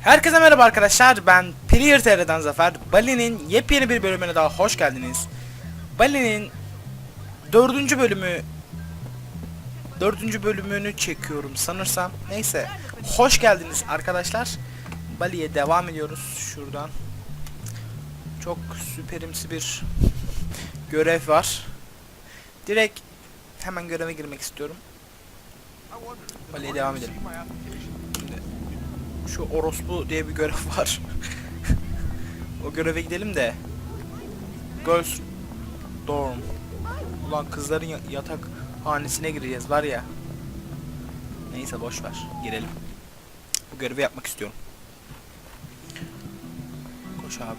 Herkese merhaba arkadaşlar. Ben Player TR'den Zafer. Bali'nin yepyeni bir bölümüne daha hoş geldiniz. Bali'nin dördüncü bölümü dördüncü bölümünü çekiyorum sanırsam. Neyse hoş geldiniz arkadaşlar. Bali'ye devam ediyoruz şuradan. Çok süperimsi bir görev var. Direkt hemen göreve girmek istiyorum Bali'ye devam edelim şu orospu diye bir görev var. o göreve gidelim de. Girls dorm. Ulan kızların ya- yatak hanesine gireceğiz var ya. Neyse boş ver. Girelim. Bu görevi yapmak istiyorum. Koş abi.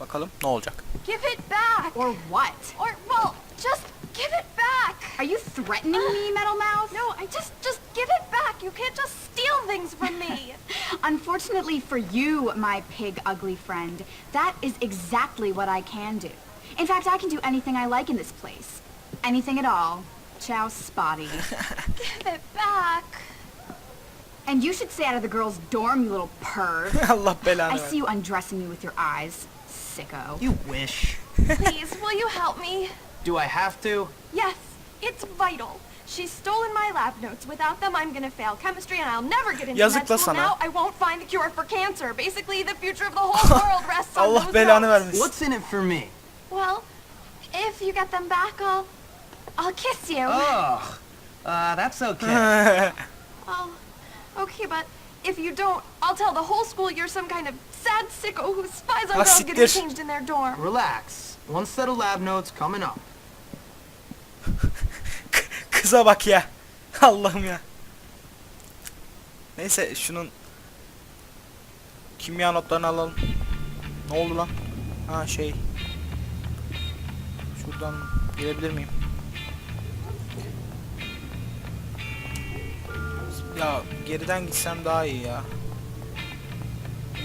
Bakalım ne olacak. Give it back! Or what? Or, well, just give it back! Are you threatening me, Metal Mouth? No, I just, just give it back! You can't just steal things from me! Unfortunately for you, my pig ugly friend, that is exactly what I can do. In fact, I can do anything I like in this place. Anything at all. Ciao, Spotty. give it back! and you should stay out of the girls' dorm, you little perv. Allah belanı I see you undressing me with your eyes. Sicko. You wish. Please, will you help me? Do I have to? Yes, it's vital. She's stolen my lab notes. Without them, I'm gonna fail chemistry and I'll never get into Yazık med school. sana. Now I won't find the cure for cancer. Basically, the future of the whole world rests on Allah those belanı notes. vermesin. What's in it for me? Well, if you get them back, I'll... I'll kiss you. Oh, uh, that's okay. Oh, okay, but if you don't, I'll tell the whole school you're some kind of sad sicko who spies on Ah, girls getting changed in their dorm. Relax. One set of lab notes coming up. Kıza bak ya. Allah'ım ya. Neyse şunun kimya notlarını alalım. Ne oldu lan? Ha şey. Şuradan girebilir miyim? Ya geriden gitsem daha iyi ya.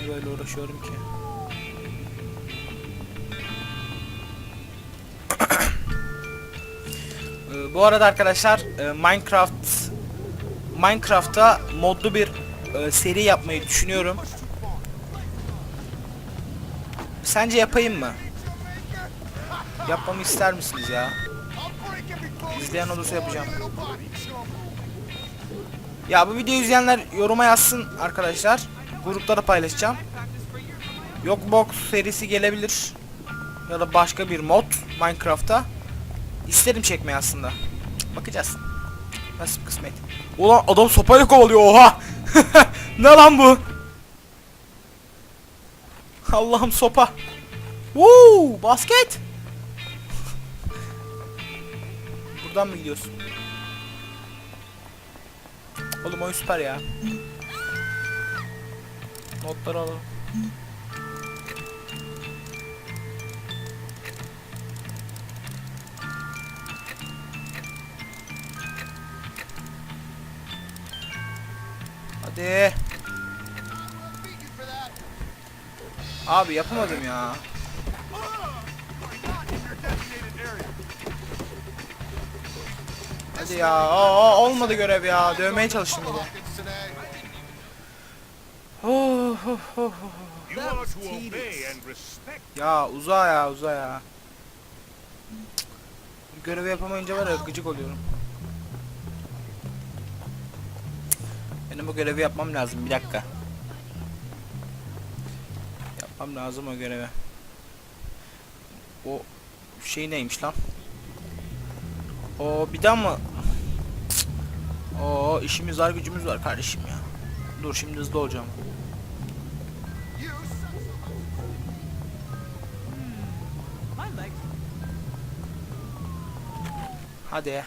Niye böyle uğraşıyorum ki? Ee, bu arada arkadaşlar e, Minecraft Minecraft'ta modlu bir e, seri yapmayı düşünüyorum. Sence yapayım mı? Yapmamı ister misiniz ya? İzleyen olursa yapacağım. Ya bu videoyu izleyenler yoruma yazsın arkadaşlar. Gruplara paylaşacağım. Yok box serisi gelebilir. Ya da başka bir mod Minecraft'ta. İsterim çekmeyi aslında. Bakacağız. Nasip kısmet. Ulan adam sopayla kovalıyor oha. ne lan bu? Allah'ım sopa. Woo, basket. Buradan mı gidiyorsun? Oğlum oyun süper ya. Notları alalım. Hadi. Abi yapamadım ya. Hadi ya. Aa, olmadı görev ya. Dövmeye çalıştım bir de. Oh, Ya uza ya uza ya. Görevi yapamayınca var ya gıcık oluyorum. Benim bu görevi yapmam lazım bir dakika. Yapmam lazım o görevi. O şey neymiş lan? O bir daha mı? Oo işimiz var gücümüz var kardeşim ya. Dur şimdi hızlı olacağım. Hadi.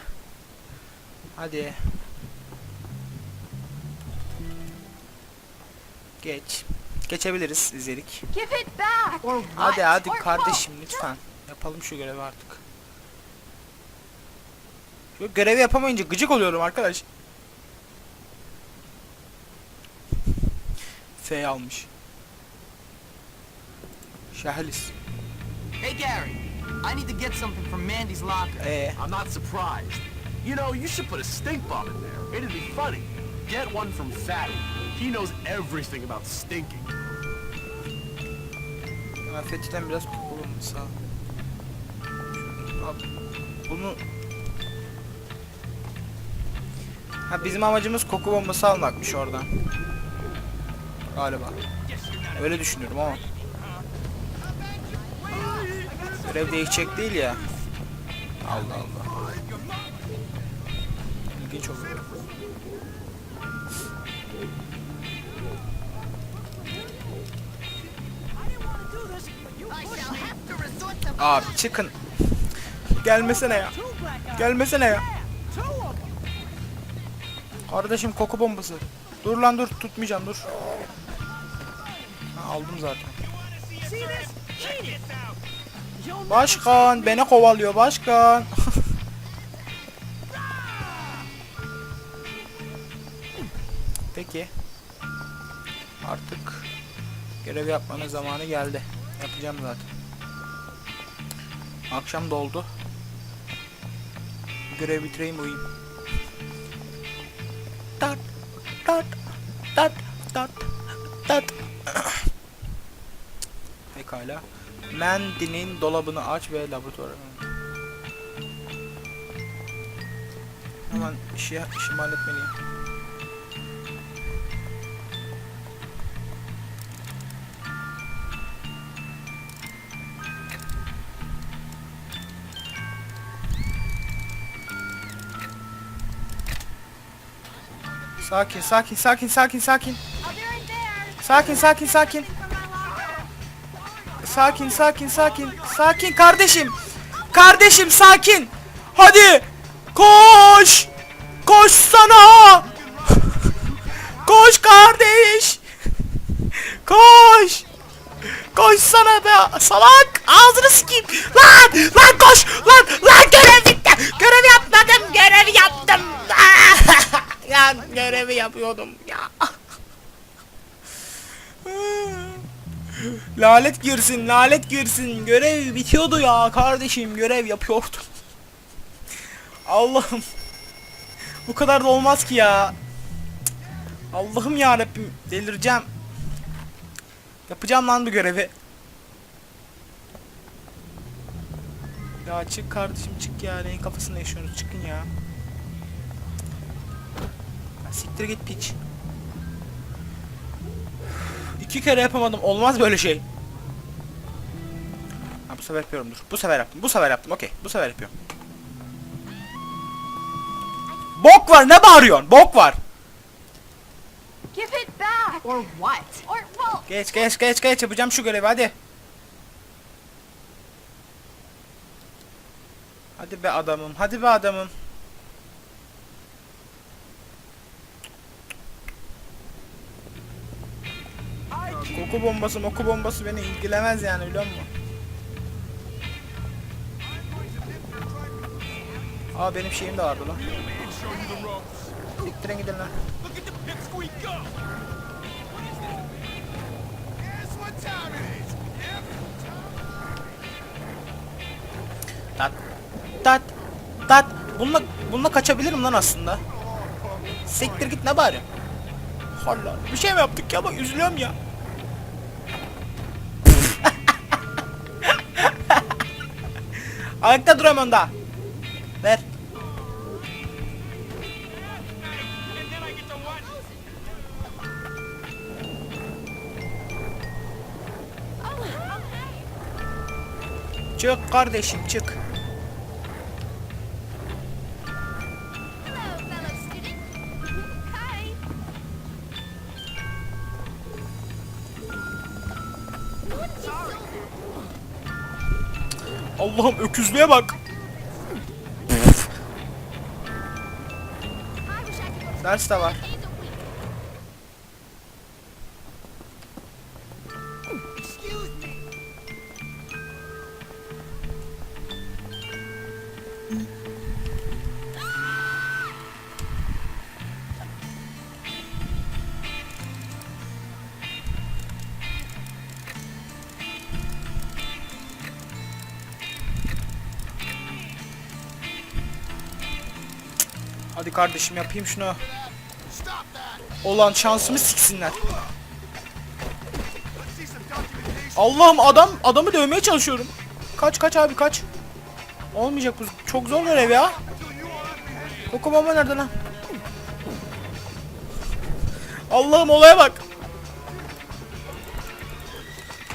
Hadi. Geç. Geçebiliriz izledik. Hadi hadi kardeşim lütfen. Yapalım şu görevi artık. Şu görevi yapamayınca gıcık oluyorum arkadaş. F almış. Şahlis. Hey, Gary. I need to get something from Mandy's locker. Ee, I'm not surprised. You know, you should put a stink bomb in there. It'd be funny. Get one from Fatty. He knows everything about stinking. Fethi'den biraz kokulum sağ. Abi, bunu Ha bizim amacımız koku bombası almakmış oradan. Galiba. Öyle düşünüyorum ama. Görev değişecek değil ya. Allah Allah. İlginç oluyor. Abi çıkın. Gelmesene ya. Gelmesene ya. Kardeşim koku bombası. Dur lan dur tutmayacağım dur. Ha, aldım zaten. Başkan beni kovalıyor başkan. Peki. Artık görev yapmanın zamanı geldi. Yapacağım zaten. Akşam doldu. Görev bitireyim uyuyayım. Tat tat tat tat tat. Pekala. Mandy'nin dolabını aç ve laboratuvara. Hemen işi, işimi halletmeliyim. Sakin, sakin, sakin, sakin, sakin. Sakin, sakin, sakin. Sakin, sakin, sakin. Sakin kardeşim. Kardeşim sakin. Hadi. Koş. Koş sana. Koş kardeş. Koş. Koş sana be salak. Ağzını sikeyim. Lan lan koş. Lan lan görev bitti. Görev yapmadım. Görev yaptım. ya görevi yapıyordum ya. Lanet girsin, lanet girsin. Görev bitiyordu ya kardeşim. Görev yapıyordum. Allah'ım. Bu kadar da olmaz ki ya. Allah'ım ya Rabbim delireceğim. Yapacağım lan bu görevi. Ya çık kardeşim çık ya. Neyin kafasında yaşıyorsunuz? Çıkın ya. Ya Siktir git piç. İki kere yapamadım. Olmaz böyle şey. Ha bu sefer yapıyorum dur. Bu sefer yaptım. Bu sefer yaptım. Okey. Bu sefer yapıyorum. Bok var. Ne bağırıyorsun? Bok var. Give it back. Or what? Or, well, Geç geç geç geç yapacağım şu görevi hadi. Hadi be adamım. Hadi be adamım. Koku bombası moku bombası beni ilgilemez yani biliyor musun? Aa benim şeyim de vardı lan. Siktirin gidin lan. Tat tat tat. Bununla bununla kaçabilirim lan aslında. Siktir git ne bari. Allah bir şey mi yaptık ya bak üzülüyorum ya. Ayakta duramıyorum daha. Çık kardeşim çık. Allah'ım öküzlüğe bak. Ders de var. Kardeşim yapayım şunu. Olan şansımı siksinler. Allah'ım adam adamı dövmeye çalışıyorum. Kaç kaç abi kaç. Olmayacak bu. Çok zor görev ya. Koku bomba nerede lan? Allah'ım olaya bak.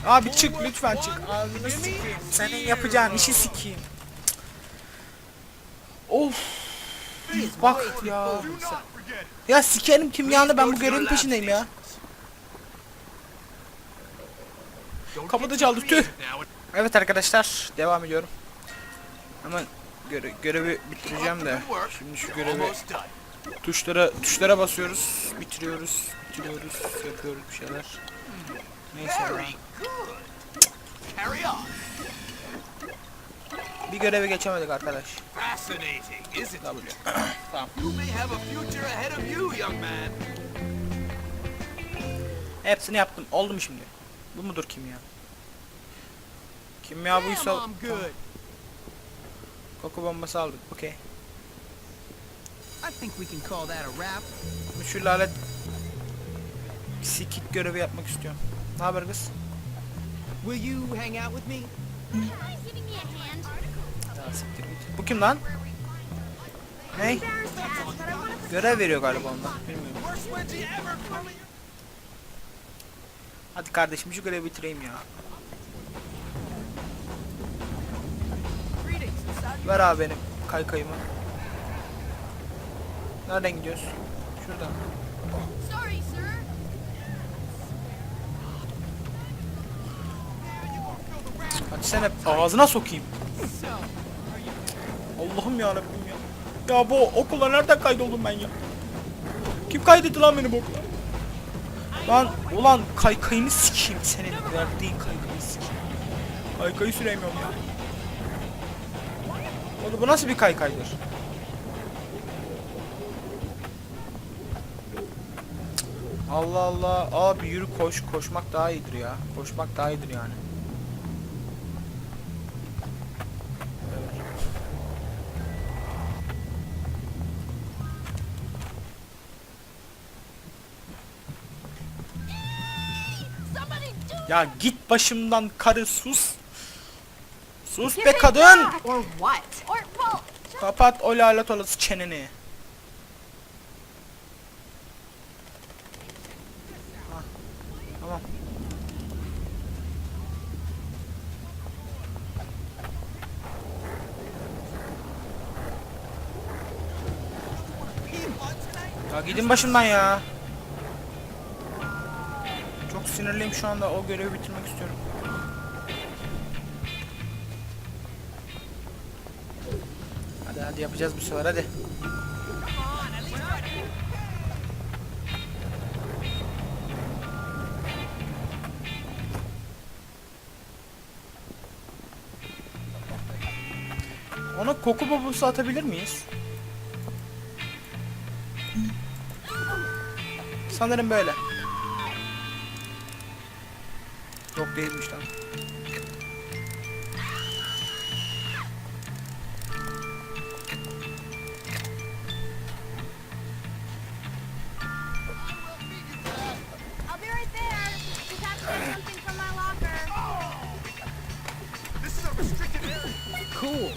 Abi çık lütfen çık. Ağzını. Senin yapacağın işi sikeyim. Of. Bak ya. Ya sikerim kimyanı ben bu görevin peşindeyim ya. Kapıda çaldı tüh. Evet arkadaşlar devam ediyorum. Hemen göre görevi bitireceğim de. Şimdi şu görevi tuşlara tuşlara basıyoruz, bitiriyoruz, bitiriyoruz, yapıyoruz bir şeyler. Neyse ya. Bir göreve geçemedik arkadaş. İt? Tamam. You may have a future ahead of you, young man. Hepsini yaptım. Oldu mu şimdi? Bu mudur kimya? Kimya buysa good. koku bombası aldık. Okey. I think we can call that a wrap. Şu lanet sikik görevi yapmak istiyorum. Ne haber kız? Will you hang out with me? Siktir git. Bu kim lan? Ney? Görev veriyor galiba ondan. Bilmiyorum. Hadi kardeşim şu görevi bitireyim ya. Ver abi benim kaykayımı. Nereden gidiyoruz? Şuradan. Hadi sen hep ağzına sokayım. Allah'ım ya Rabbim ya. Ya bu okula nereden kaydoldum ben ya? Kim kaydetti lan beni bu okula? Lan ulan kaykayını sikeyim senin verdiğin kaykayı sikeyim. Kaykayı süremiyorum ya. Oğlum bu nasıl bir kaykaydır? Allah Allah. Abi yürü koş. Koşmak daha iyidir ya. Koşmak daha iyidir yani. Ya git başımdan karı sus. Sus be kadın. Kapat o lanet olası çeneni. Hah, Tamam. Ya gidin başımdan ya. Çok sinirliyim şu anda. O görevi bitirmek istiyorum. Hadi hadi yapacağız bu sefer hadi. Ona koku bobusu atabilir miyiz? Sanırım böyle. Restricted area. Cool.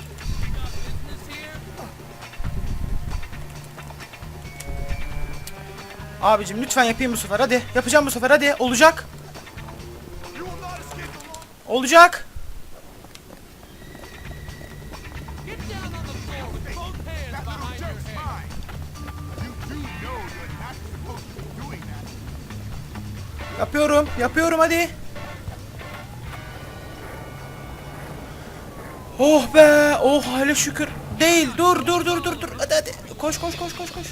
Abicim lütfen yapayım bu sefer hadi. Yapacağım bu sefer hadi. Olacak. That. Yapıyorum. Yapıyorum hadi. Oh be. Oh hele şükür. Değil. Dur dur dur dur dur. Hadi hadi. Koş koş koş koş koş.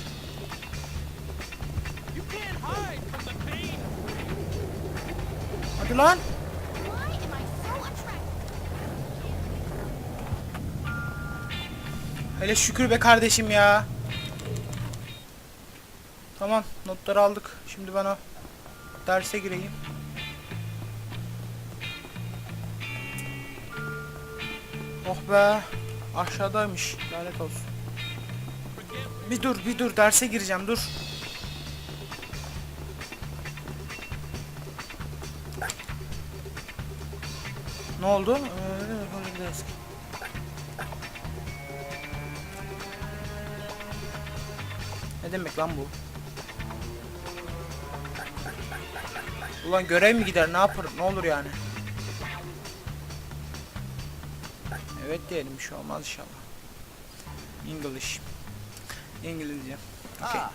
Hadi lan. Hele şükür be kardeşim ya. Tamam notları aldık. Şimdi ben o derse gireyim. Oh be. Aşağıdaymış. Lanet olsun. Bir dur bir dur derse gireceğim dur. Ne oldu? Ee, Ne demek lan bu? Ulan görev mi gider ne yapar ne olur yani? Evet diyelim bir şey olmaz inşallah. English. İngilizce. Okay. Ah,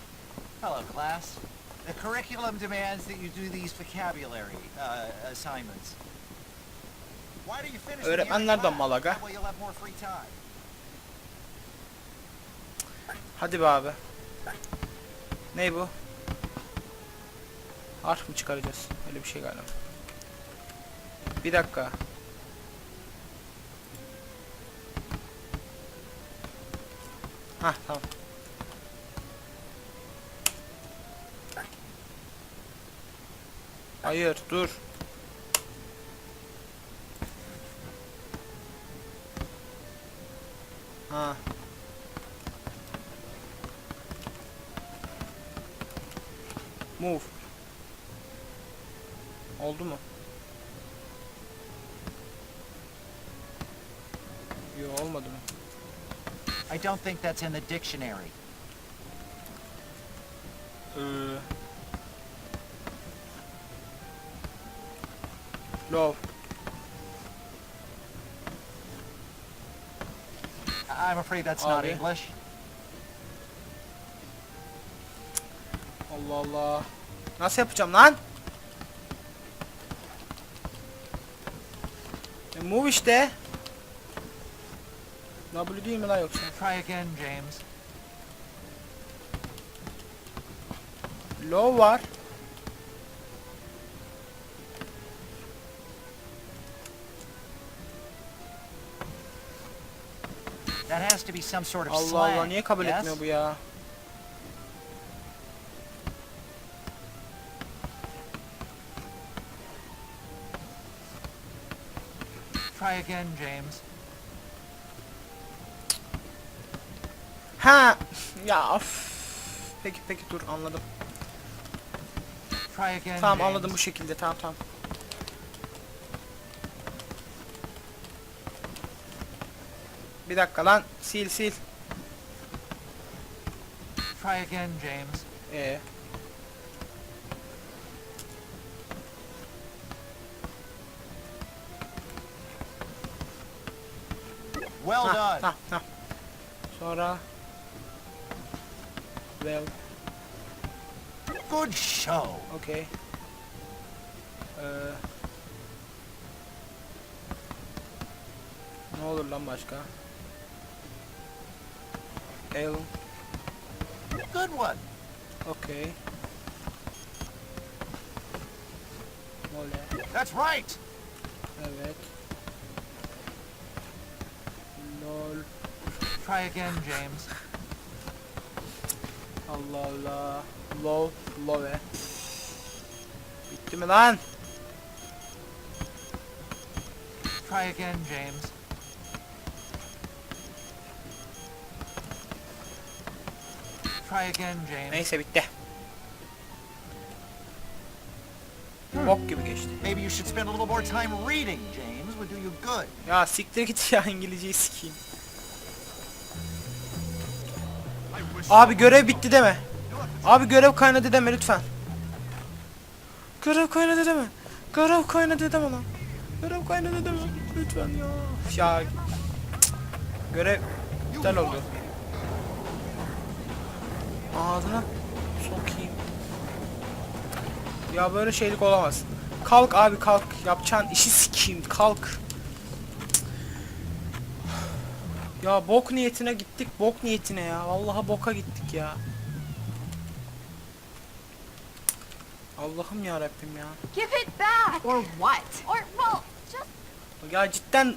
hello, class. The curriculum demands that you do these vocabulary uh, assignments. Why do you finish class? malaga. Hadi be abi. Ney bu? Harf mı çıkaracağız? Öyle bir şey galiba. Bir dakika. Hah tamam. Hayır dur. Ha. Move. Oldu mu? Yo olmadı mı? I don't think that's in the dictionary. Ee... Love. I'm afraid that's not Abi. English. Allah Allah. Nasıl yapacağım lan? E, move işte. W değil mi lan yoksa? Try again, James. Low var. That has to be some sort of Allah slang. Allah niye kabul yes? etmiyor bu ya? Try again, James. Ha ya of. Peki peki dur anladım. Try again, Tamam James. anladım bu şekilde tamam tamam. Bir dakika lan sil sil. Try again, James. Ee, Well done. ha, ha. Sonra well Good show. okay. Ee, ne olur lan başka? El Good one. okay. Mole That's right. evet. Try again, James. Allah Allah. Low, low. Bitti mi lan? Try again, James. Try again, James. Neyse bitti. Bok gibi geçti. Maybe you should spend a little more time reading, James. Would do you good. Ya siktir git ya İngilizceyi sikeyim. Abi görev bitti deme. Abi görev kaynadı deme lütfen. Görev kaynadı deme. Görev kaynadı deme lan. Görev kaynadı deme. Lütfen ya. Ya. Görev iptal oldu. Ağzına sokayım. Ya böyle şeylik olamaz. Kalk abi kalk. Yapacağın işi sikeyim. Kalk. Ya bok niyetine gittik. Bok niyetine ya. Vallahi boka gittik ya. Allah'ım ya Rabbim ya. Give it back! Or what? Or, well, just Ya cidden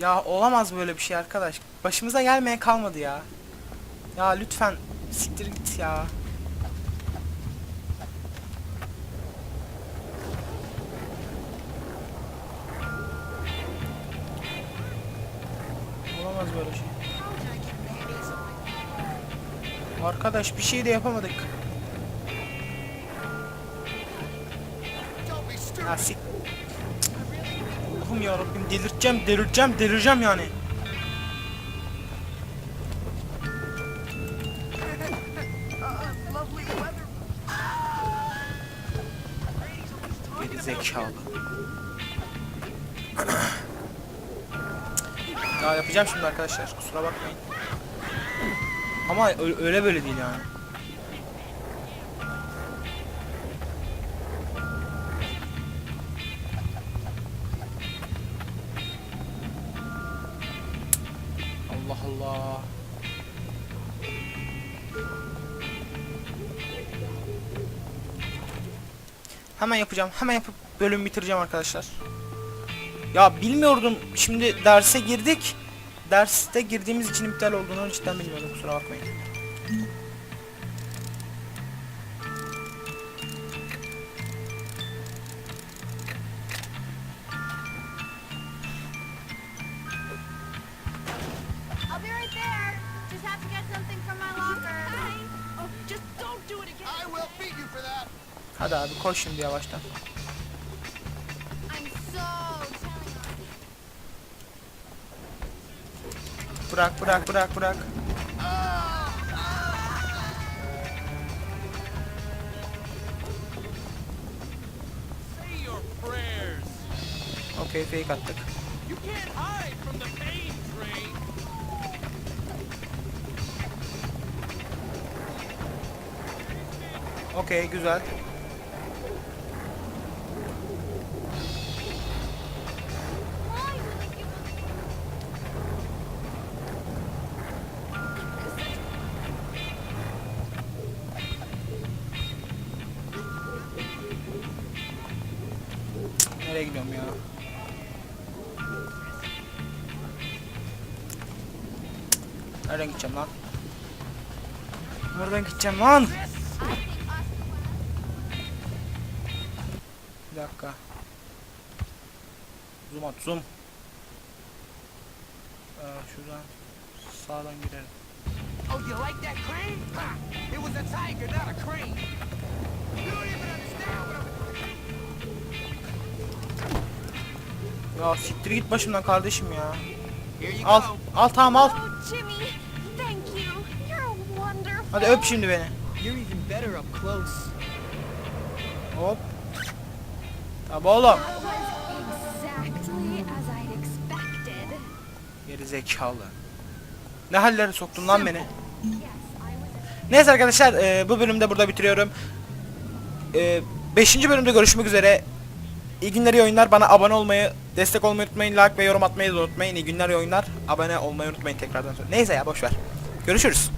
ya olamaz böyle bir şey arkadaş. Başımıza gelmeye kalmadı ya. Ya lütfen siktir git ya. Arkadaş bir şey de yapamadık. Sik. Allah'ım yarabbim delirteceğim delirteceğim delireceğim yani. Geri zekalı. ya yapacağım şimdi arkadaşlar kusura bakmayın. Ama öyle böyle değil yani. Allah Allah. Hemen yapacağım. Hemen yapıp bölümü bitireceğim arkadaşlar. Ya bilmiyordum. Şimdi derse girdik. Derste girdiğimiz için iptal olduğunu cidden bilmiyordum. Kusura bakmayın. I'll be right there. Just Bırak bırak bırak bırak. Okey fake attık. Okey güzel. Gideceğim lan? Bir dakika. Zoom at zoom. Ee, şuradan sağdan girelim. Oh, you like that crane? Ha! It was a tiger, not a crane. You don't even understand what I'm... Ya siktir git başımdan kardeşim ya. Al, al tamam al. Oh, Jimmy, Hadi öp şimdi beni. You're even better up close. Hop. Tabi oğlum. Geri zekalı. Ne hallere soktun lan beni? Neyse arkadaşlar e, bu bölümde burada bitiriyorum. 5. bölümde görüşmek üzere. İyi günler iyi oyunlar. Bana abone olmayı, destek olmayı unutmayın. Like ve yorum atmayı da unutmayın. İyi günler iyi oyunlar. Abone olmayı unutmayın tekrardan. sonra. Neyse ya boş ver. Görüşürüz.